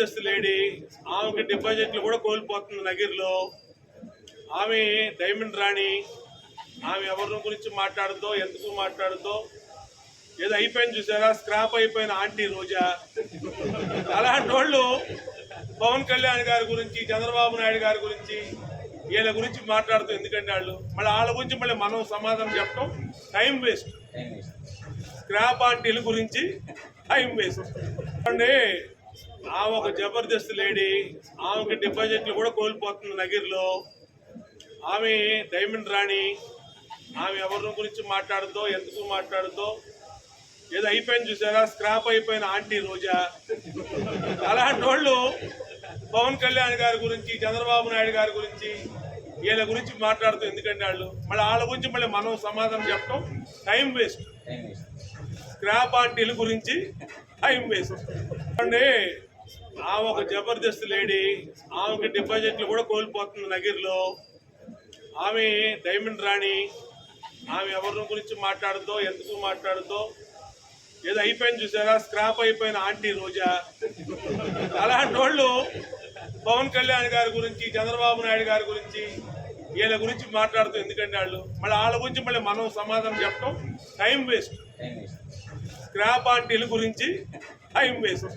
Lady ఆమెకి డిపాజిట్లు కూడా కోల్పోతుంది నగిరిలో. ఆమె డైమండ్ రాణి ఆమె ఎవరి గురించి మాట్లాడుతో ఎందుకు మాట్లాడుతో ఏదో అయిపోయింది చూసారా? స్క్రాప్ అయిపోయిన ఆంటీ రోజా. అలాంటి వాళ్ళు పవన్ కళ్యాణ్ గారి గురించి చంద్రబాబు నాయుడు గారి గురించి వీళ్ళ గురించి మాట్లాడుతూ ఎందుకంటే వాళ్ళు? మళ్ళీ వాళ్ళ గురించి మళ్ళీ మనం సమాధానం చెప్పడం టైం వేస్ట్. స్క్రాప్ ఆంటీల గురించి టైం వేస్ట్. అండి ఆమె ఒక జబర్దస్త్ లేడీ ఆమెకి డిపాజిట్లు కూడా కోల్పోతుంది నగిరిలో. ఆమె డైమండ్ రాణి ఆమె ఎవరి గురించి మాట్లాడుతో ఎందుకు మాట్లాడుతో ఏదో అయిపోయింది చూసారా? స్క్రాప్ అయిపోయిన ఆంటీ రోజా. అలాంటి వాళ్ళు పవన్ కళ్యాణ్ గారి గురించి చంద్రబాబు నాయుడు గారి గురించి వీళ్ళ గురించి మాట్లాడుతూ ఎందుకంటే వాళ్ళు? మళ్ళీ వాళ్ళ గురించి మళ్ళీ మనం సమాధానం చెప్పడం టైం వేస్ట్. స్క్రాప్ ఆంటీల గురించి టైం వేస్ట్. అండి ఆమె ఒక జబర్దస్త్ లేడీ ఆమెకి డిపాజిట్లు కూడా కోల్పోతుంది నగిరిలో. ఆమె డైమండ్ రాణి ఆమె ఎవరి గురించి మాట్లాడుతో ఎందుకు మాట్లాడుతో ఏదో అయిపోయింది చూసారా? స్క్రాప్ అయిపోయిన ఆంటీ రోజా. అలాంటి వాళ్ళు పవన్ కళ్యాణ్ గారి గురించి చంద్రబాబు నాయుడు గారి గురించి వీళ్ళ గురించి మాట్లాడుతూ ఎందుకంటే వాళ్ళు? మళ్ళీ వాళ్ళ గురించి మళ్ళీ మనం సమాధానం చెప్పడం టైం వేస్ట్. స్క్రాప్ ఆంటీల గురించి టైం వేస్ట్.